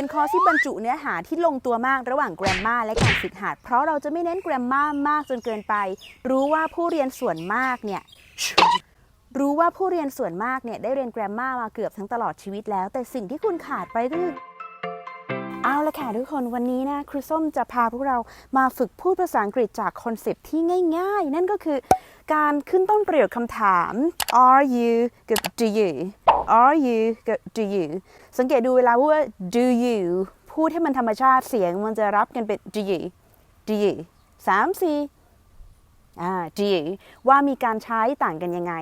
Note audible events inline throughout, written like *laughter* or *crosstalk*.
เป็นคอร์สที่บรรจุเนื้อหาที่ลงตัวมากระหว่างแกรมมาและการฝึกหัด เพราะเราจะไม่เน้นแกรมมามากจนเกินไป รู้ว่าผู้เรียนส่วนมากเนี่ยรู้ว่าผู้เรียนส่วนมากเนี่ยได้เรียนแกรมมามาเกือบทั้งตลอดชีวิตแล้ว แต่สิ่งที่คุณขาดไปก็คือ เอาละค่ะทุกคนวันนี้นะครูส้มจะพาพวกเรามาฝึกพูดภาษาอังกฤษจากคอนเซปที่ง่ายๆ นั่นก็คือการขึ้นต้นประโยคคำถาม are you กับ do you are you กับ do you สังเกตดูเวลาพูดว่า do you พูดให้มันธรรมชาติเสียงมันจะรับกันเป็น do you do you สามสี่ อ่า do you ว่ามีการใช้ต่างกันยังไง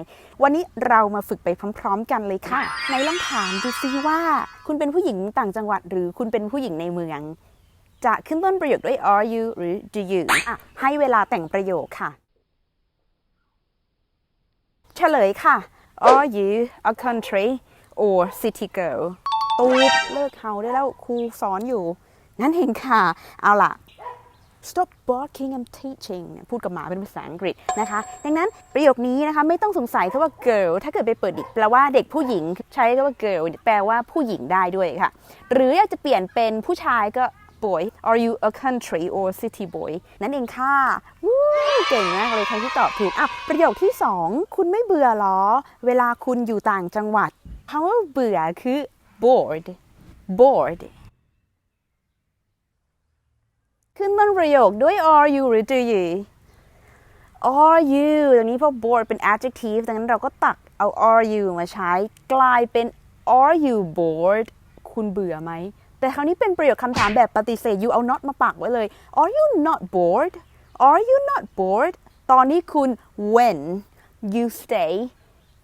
วันนี้เรามาฝึกไปพร้อม ๆ กันเลยค่ะในลองถามดูซิว่า คุณเป็นผู้หญิงต่างจังหวัด หรือคุณเป็นผู้หญิงในเมือง จะขึ้นต้นประโยคด้วย are you หรือ do you อะให้เวลาแต่งประโยคค่ะ เฉลยค่ะ are you a country or city girl ตูบเลิกเฮาได้แล้วครูสอนอยู่ นั่นเองค่ะ เอาล่ะ stop barking I'm teaching พูดกับหมาเป็นภาษาอังกฤษนะคะ ดังนั้นประโยคนี้นะคะไม่ต้องสงสัยคำว่า girl ถ้าเกิดไปเปิดดิกแปลว่าเด็กผู้หญิงใช้คำว่า girl แปลว่าผู้หญิงได้ด้วยค่ะ หรืออยากจะเปลี่ยนเป็นผู้ชายก็ boy are you a country or city boy นั่นเองค่ะวู้เก่งมากเลยใครที่ตอบถูกอะประโยคที่ 2 คุณไม่เบื่อหรอ เวลาคุณอยู่ต่างจังหวัดคำว่าเบื่อคือ bored bored ขึ้นต้นประโยคด้วย are you หรือ do you are you ตรงนี้พราะ bored เป็น adjective ดังนั้นเราก็ตักเอา are you มาใช้กลายเป็น are you bored คุณเบื่อไหม แต่คราวนี้เป็นประโยคคำถามแบบปฏิเสธ you เอา not มาปักไว้เลย are you not bored are you not bored ตอนนี้คุณ when you stay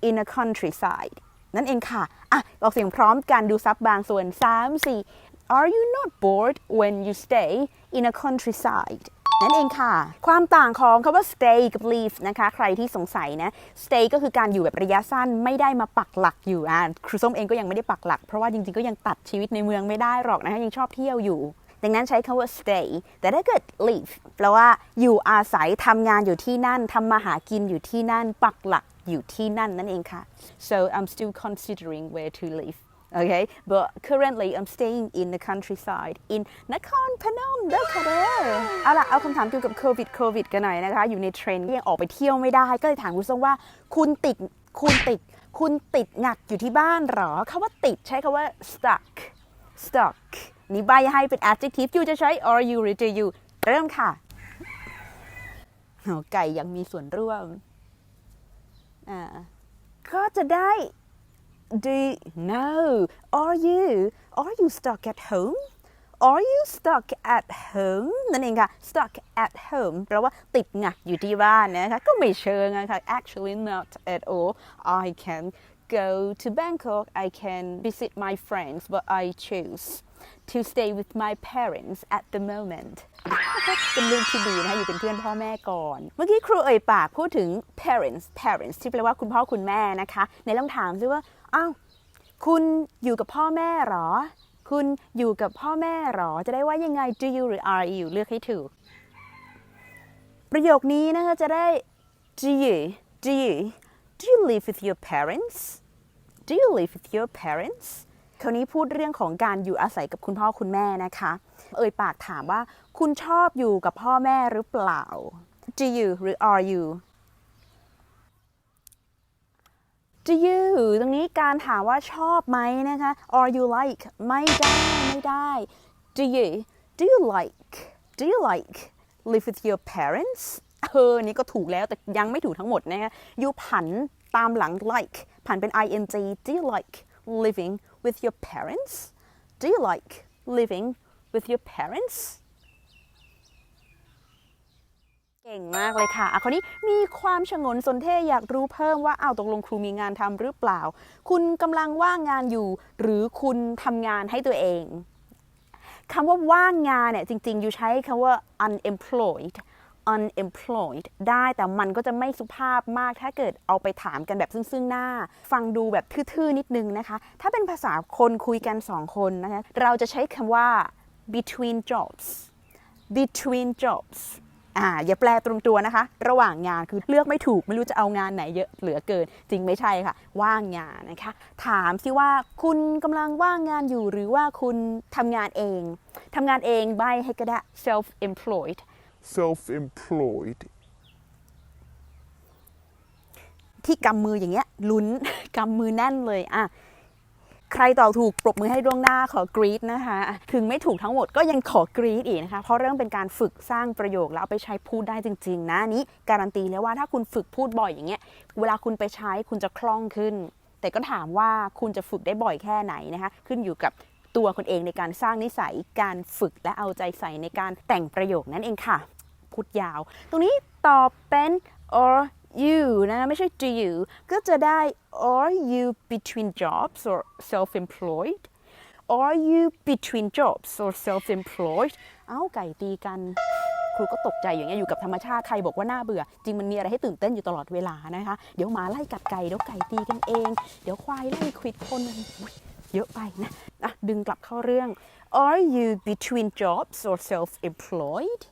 in a countryside นั่นเองค่ะ อะ ออกเสียงพร้อมกันดูซับบางส่วน 3 4 Are you not bored when you stay in a countryside นั่นเองค่ะ ความต่างของคำว่า stay กับ live นะคะ ใครที่สงสัยนะ stay ก็คือการอยู่แบบระยะสั้นไม่ได้มาปักหลักอยู่อะครูส้มเองก็ยังไม่ได้ปักหลัก เพราะว่าจริงๆ ก็ยังตัดชีวิตในเมืองไม่ได้หรอกนะคะยังชอบเที่ยวอยู่ ดังนั้นใช้คำว่า stay แต่ถ้าเกิด live แปลว่าอยู่อาศัยทำงานอยู่ที่นั่นทำมาหากินอยู่ที่นั่นปักหลักอยู่ที่นั่นนั่นเองค่ะ so I'm still considering where to live okay but currently I'm staying in the countryside in นครพนมเด้อค่ะเด้อเอาล่ะเอาคำถามเกี่ยวกับโควิดโควิดกันหน่อยนะคะอยู่ในเทรนด์ยังออกไปเที่ยวไม่ได้ ก็เลยถามคุณส้มว่าคุณติดคุณติด คุณติดหงักอยู่ที่บ้านเหรอคาว่าติดใช้คาว่า stuck stuck นี่ใบให้เป็น adjective อยู่จะใช้ are you หรือ do you เริ่มค่ะโอ้ไก่ยังมีส่วนร่วม อ่า ก็จะได้ do no are you are you stuck at home are you stuck at home นั่นเองค่ะ stuck at home แปลว่าติดหงักอยู่ที่บ้านนะคะ ก็ไม่เชิงนะคะ actually not at all I can go to Bangkok I can visit my friends but I choose to stay with my parents at the moment *laughs* เป็นลูกที่ดีนะคะอยู่เป็นเพื่อนพ่อแม่ก่อน เมื่อกี้ครูเอ่ยปากพูดถึง parents parents ที่แปลว่าคุณพ่อคุณแม่นะคะในลองถามซิว่า อ้าวคุณอยู่กับพ่อแม่หรอ คุณอยู่กับพ่อแม่หรอ จะได้ว่ายังไง do you หรือ are you เลือกให้ถูก ประโยคนี้นะคะจะได้ do you do you do you live with your parents do you live with your parents คราวนี้พูดเรื่องของการอยู่อาศัยกับคุณพ่อคุณแม่นะคะ เอ่ยปากถามว่าคุณชอบอยู่กับพ่อแม่หรือเปล่า do you หรือ are you do you ตรงนี้การถามว่าชอบไหมนะคะ or you like ไม่ได้ไม่ได้ do you do you like do you like live with your parents เออ นี่ก็ถูกแล้วแต่ยังไม่ถูกทั้งหมดนะคะยูผันตามหลัง like ผันเป็น ing do you like living with your parents do you like living with your parents เก่งมากเลยค่ะอะคราวนี้มีความชงนสนเท่อยากรู้เพิ่มว่าอ้าวตกลงครูมีงานทำหรือเปล่า คุณกำลังว่างงานอยู่ หรือคุณทำงานให้ตัวเองคำว่าว่างงานเนี่ยจริงๆ อยู่ใช้คำว่า unemployed unemployed ได้แต่มันก็จะไม่สุภาพมากถ้าเกิดเอาไปถามกันแบบซึ่งๆหน้า ฟังดูแบบทื่อๆ นิดนึงนะคะ ถ้าเป็นภาษาคนคุยกันสองคนนะคะ เราจะใช้คำว่า between jobs between jobs อ่าอย่าแปลตรงตัวนะคะ ระหว่างงานคือเลือกไม่ถูกไม่รู้จะเอางานไหนเยอะเหลือเกิน จริงไม่ใช่ค่ะ ว่างงานนะคะ ถามสิว่าคุณกำลังว่างงานอยู่หรือว่าคุณทำงานเองทำงานเองใบให้ก็ได้ self employed self-employed, ที่กำมืออย่างเงี้ยลุ้นกำมือแน่นเลยอะ ใครตอบถูกปรบมือให้ดวงหน้าขอกรีดนะคะ ถึงไม่ถูกทั้งหมดก็ยังขอกรีดอีกนะคะ เพราะเริ่มเป็นการฝึกสร้างประโยคแล้วเอาไปใช้พูดได้จริง ๆ นะนี้การันตีเลยว่าถ้าคุณฝึกพูดบ่อยอย่างเงี้ยเวลาคุณไปใช้คุณจะคล่องขึ้น แต่ก็ถามว่าคุณจะฝึกได้บ่อยแค่ไหนนะคะ ขึ้นอยู่กับตัวคนเองในการสร้างนิสัยการฝึกและเอาใจใส่ในการแต่งประโยคนั่นเองค่ะพูดยาว ตรงนี้ตอบเป็น or you นะไม่ใช่ do you ก็จะได้ are you between jobs or self-employed are you between jobs or self-employed เอ้าไก่ตีกัน ครูก็ตกใจอย่างเงี้ยอยู่กับธรรมชาติใครบอกว่าน่าเบื่อ จริงมันมีอะไรให้ตื่นเต้นอยู่ตลอดเวลานะคะ เดี๋ยวหมาไล่กัดไก่เดี๋ยวไก่ตีกันเอง เดี๋ยวควายไล่ควิดคนเยอะไปนะอะดึงกลับเข้าเรื่อง are you between jobs or self-employed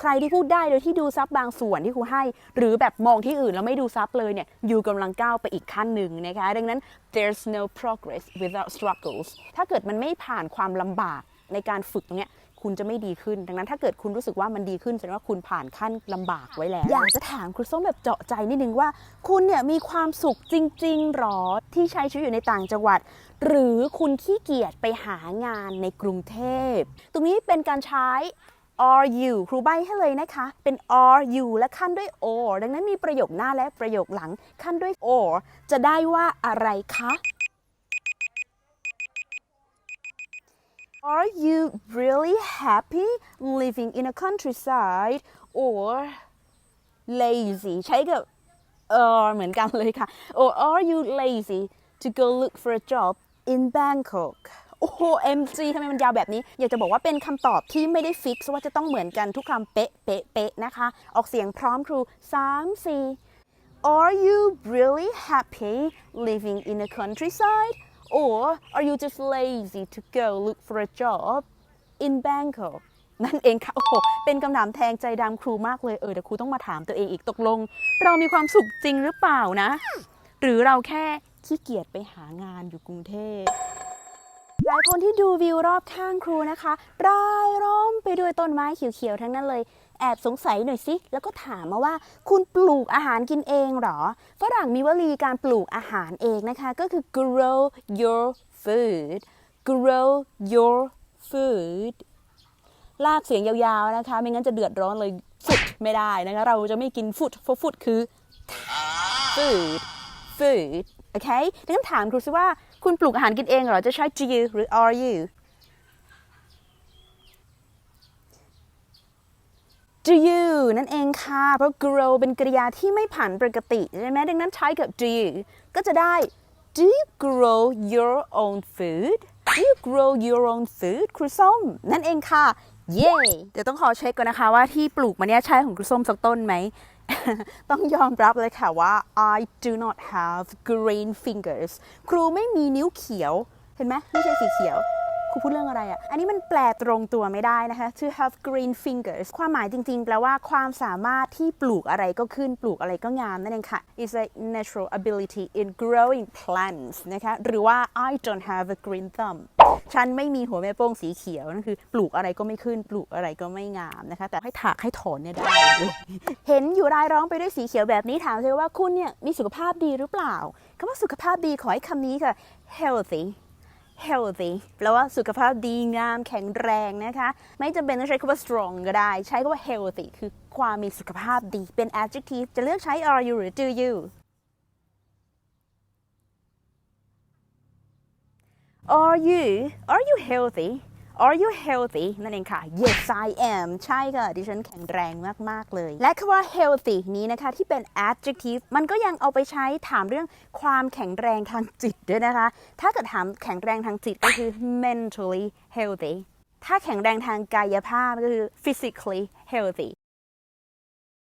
ใครที่พูดได้โดยที่ดูซับบางส่วนที่ครูให้ หรือแบบมองที่อื่นแล้วไม่ดูซับเลยเนี่ยอยู่กำลังก้าวไปอีกขั้นหนึ่งนะคะ ดังนั้น there's no progress without struggles ถ้าเกิดมันไม่ผ่านความลำบากในการฝึกตรงเนี้ยคุณจะไม่ดีขึ้น ดังนั้นถ้าเกิดคุณรู้สึกว่ามันดีขึ้นแสดงว่าคุณผ่านขั้นลำบากไว้แล้ว อยากจะถามครูส้มแบบเจาะใจนิดนึงว่า คุณเนี่ยมีความสุขจริง ๆ หรอที่ใช้ชีวิตอยู่ในต่างจังหวัด หรือคุณขี้เกียจไปหางานในกรุงเทพ ตรงนี้เป็นการใช้ are you ครูใบให้เลยนะคะ เป็น are you และขั้นด้วย or ดังนั้นมีประโยคหน้าและประโยคหลังขั้นด้วย or จะได้ว่าอะไรคะ Are you really happy living in a countryside or lazy ใช้กับเออเหมือนกันเลยค่ะ or are you lazy to go look for a job in Bangkok โอ้โห MG ทำไมมันยาวแบบนี้ อยากจะบอกว่าเป็นคำตอบที่ไม่ได้ฟิกซ์ว่าจะต้องเหมือนกันทุกคำเป๊ะเป๊ะเป๊ะนะคะ ออกเสียงพร้อมครู 3 4 Are you really happy living in a countryside or are you just lazy to go look for a job in Bangkok นั่นเองค่ะ โอ้โห เป็นคำถามแทงใจดำครูมากเลย เออ เดี๋ยวครูต้องมาถามตัวเองอีกตกลง เรามีความสุขจริงหรือเปล่านะ หรือเราแค่ขี้เกียจไปหางานอยู่กรุงเทพ หลายคนที่ดูวิวรอบข้างครูนะคะรายล้อมไปด้วยต้นไม้เขียวๆทั้งนั้นเลยแอบสงสัยหน่อยสิแล้วก็ถามมาว่า คุณปลูกอาหารกินเองหรอฝรั่งมีวลีการปลูกอาหารเองนะคะ ก็คือ grow your food grow your food ลากเสียงยาวๆนะคะ ไม่งั้นจะเดือดร้อนเลยฟุดไม่ได้นะคะ เราจะไม่กินฟุดเพราะฟุดคือ food food โอเคดังนั้นถามครูซิว่า คุณปลูกอาหารกินเองเหรอ จะใช้ do you หรือ are you do you นั่นเองค่ะ เพราะ grow เป็นกริยาที่ไม่ผันปกติใช่ไหมดังนั้นใช้กับ do you ก็จะได้ do you grow your own food do you grow your own food ครูส้ม นั่นเองค่ะ เย้เดี๋ยวต้องขอเช็คก่อนนะคะว่าที่ปลูกมาเนี่ยใช่ของครูส้มสักต้นไหม ต้องยอมรับเลยค่ะว่า I do not have green fingers ครูไม่มีนิ้วเขียว เห็นไหมไม่ใช่สีเขียว ครูพูดเรื่องอะไรอะ่ะ อันนี้มันแปลตรงตัวไม่ได้นะคะ to have green fingers ความหมายจริงๆ แปลว่าความสามารถที่ปลูกอะไรก็ขึ้น ปลูกอะไรก็งามนั่นเองค่ะ is a natural ability in growing plants นะคะ หรือว่า I don't have a green thumb ฉันไม่มีหัวแม่โป้งสีเขียวนั่นคือ ปลูกอะไรก็ไม่ขึ้น ปลูกอะไรก็ไม่งามนะคะ แต่ให้ถากให้ถอนเนี่ยได้เลยเห็นอยู่รายร้องไปด้วยสีเขียวแบบนี้ถามเลยว่าคุณเนี่ยมีสุขภาพดีหรือเปล่าคำว่าสุขภาพดีขอให้คำนี้ค่ะ healthy healthy แปลว่าสุขภาพดีงามแข็งแรงนะคะ ไม่จำเป็นต้องใช้คำว่า strong ก็ได้ ใช้คำว่า healthy คือความมีสุขภาพดีเป็น adjective จะเลือกใช้ are you หรือ do you Are you Are you healthy Are you healthy นั่นเองค่ะ Yes I am ใช่ค่ะ ดิฉันแข็งแรงมาก ๆ เลย และคำว่า healthy นี้นะคะ ที่เป็น adjective มันก็ยังเอาไปใช้ถามเรื่องความแข็งแรงทางจิตด้วยนะคะ ถ้าเกิดถามแข็งแรงทางจิตก็คือ mentally healthy ถ้าแข็งแรงทางกายภาพก็คือ physically healthy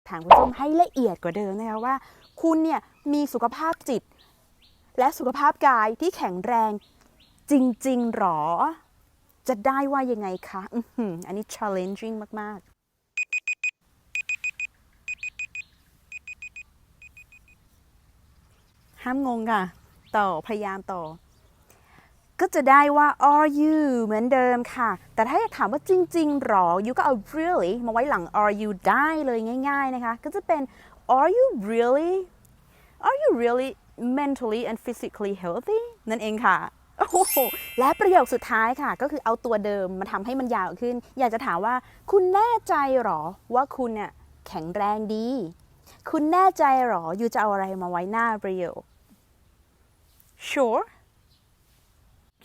ถามคุณผู้ชมให้ละเอียดกว่าเดิมนะคะว่า คุณเนี่ยมีสุขภาพจิต และสุขภาพกายที่แข็งแรงจริง ๆ หรอ จะได้ว่ายังไงคะอื้อหืออันนี้ challenging มาก ๆห้ามงงค่ะ ต่อ พยายามต่อ ก็จะได้ว่า are you เหมือนเดิมค่ะ แต่ถ้าอยากถามว่าจริง ๆ หรอ you ก็เอา really มาไว้หลัง are you ได้เลยง่าย ๆ นะคะ ก็จะเป็น are you really are you really mentally and physically healthy นั่นเองค่ะ โอ้โหและประโยคสุดท้ายค่ะ ก็คือเอาตัวเดิมมาทำให้มันยาวขึ้น อยากจะถามว่า คุณแน่ใจหรอว่าคุณเนี่ยแข็งแรงดี คุณแน่ใจหรออยู่จะเอาอะไรมาไว้หน้าประโยค sure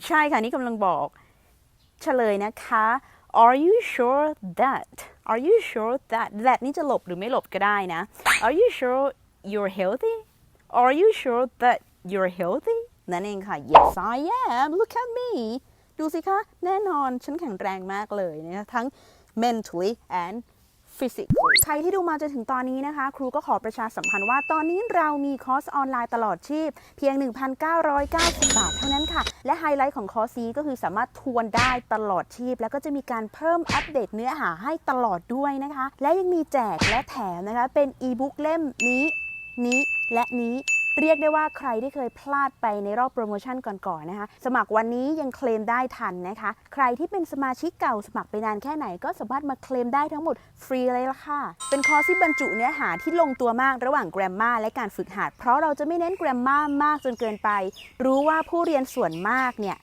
ใช่ค่ะ นี่กำลังบอกเฉลยนะคะ Are you sure that Are you sure that that นี่จะหลบหรือไม่หลบก็ได้นะ Are you sure you're healthy Are you sure that you're healthy นั่นเองค่ะ Yes I am Look at me ดูสิคะ แน่นอนฉันแข็งแรงมากเลยนะทั้ง mentally and physically ใครที่ดูมาจนถึงตอนนี้นะคะ ครูก็ขอประชาสัมพันธ์ว่าตอนนี้เรามีคอร์สออนไลน์ตลอดชีพ เพียง 1,990 บาทเท่านั้นค่ะ และไฮไลท์ของคอร์สนี้ก็คือสามารถทวนได้ตลอดชีพ แล้วก็จะมีการเพิ่มอัปเดตเนื้อหาให้ตลอดด้วยนะคะ และยังมีแจกและแถมนะคะ เป็นอีบุ๊กเล่มนี้นี้และนี้ เรียกได้ว่าใครที่เคยพลาดไปในรอบโปรโมชั่นก่อนๆนะคะ สมัครวันนี้ยังเคลมได้ทันนะคะ ใครที่เป็นสมาชิกเก่าสมัครไปนานแค่ไหนก็สามารถมาเคลมได้ทั้งหมดฟรีเลยล่ะค่ะ เป็นคอร์สที่บรรจุเนื้อหาที่ลงตัวมากระหว่างแกรมมาและการฝึกหัด เพราะเราจะไม่เน้นแกรมมามากจนเกินไป รู้ว่าผู้เรียนส่วนมากเนี่ย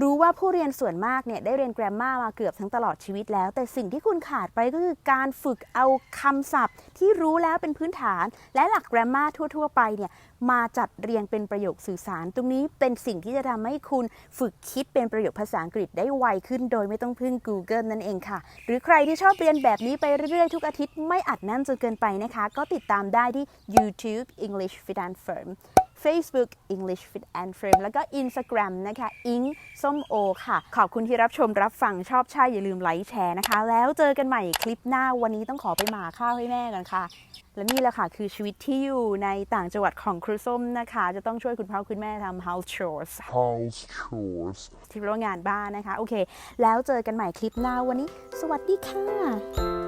รู้ว่าผู้เรียนส่วนมากเนี่ยได้เรียนแกรมมามาเกือบทั้งตลอดชีวิตแล้ว แต่สิ่งที่คุณขาดไปก็คือการฝึกเอาคำศัพท์ ที่รู้แล้วเป็นพื้นฐาน และหลักแกรมมาทั่ว ๆ ไปเนี่ยมาจัดเรียงเป็นประโยคสื่อสาร ตรงนี้เป็นสิ่งที่จะทำให้คุณฝึกคิดเป็นประโยคภาษาอังกฤษได้ไวขึ้น โดยไม่ต้องพึ่ง Google นั่นเองค่ะ หรือใครที่ชอบเรียนแบบนี้ไปเรื่อยๆทุกอาทิตย์ไม่อัดแน่นจนเกินไปนะคะ ก็ติดตามได้ที่ YouTube English Fit and Firm Facebook English Fit and Firm แล้วก็ Instagram นะคะอิงส้มโอค่ะ ขอบคุณที่รับชมรับฟังชอบใช่อย่าลืมไลค์แชร์นะคะ แล้วเจอกันใหม่คลิปหน้าวันนี้ต้องขอไปหมาข้าวให้แม่กันค่ะ และนี่แหละค่ะ คือชีวิตที่อยู่ในต่างจังหวัดของครูส้มนะคะ จะต้องช่วยคุณพ่อคุณแม่ทำ house chores House chores. ที่เรียกว่างานบ้านนะคะ โอเค แล้วเจอกันใหม่คลิปหน้าวันนี้ สวัสดีค่ะ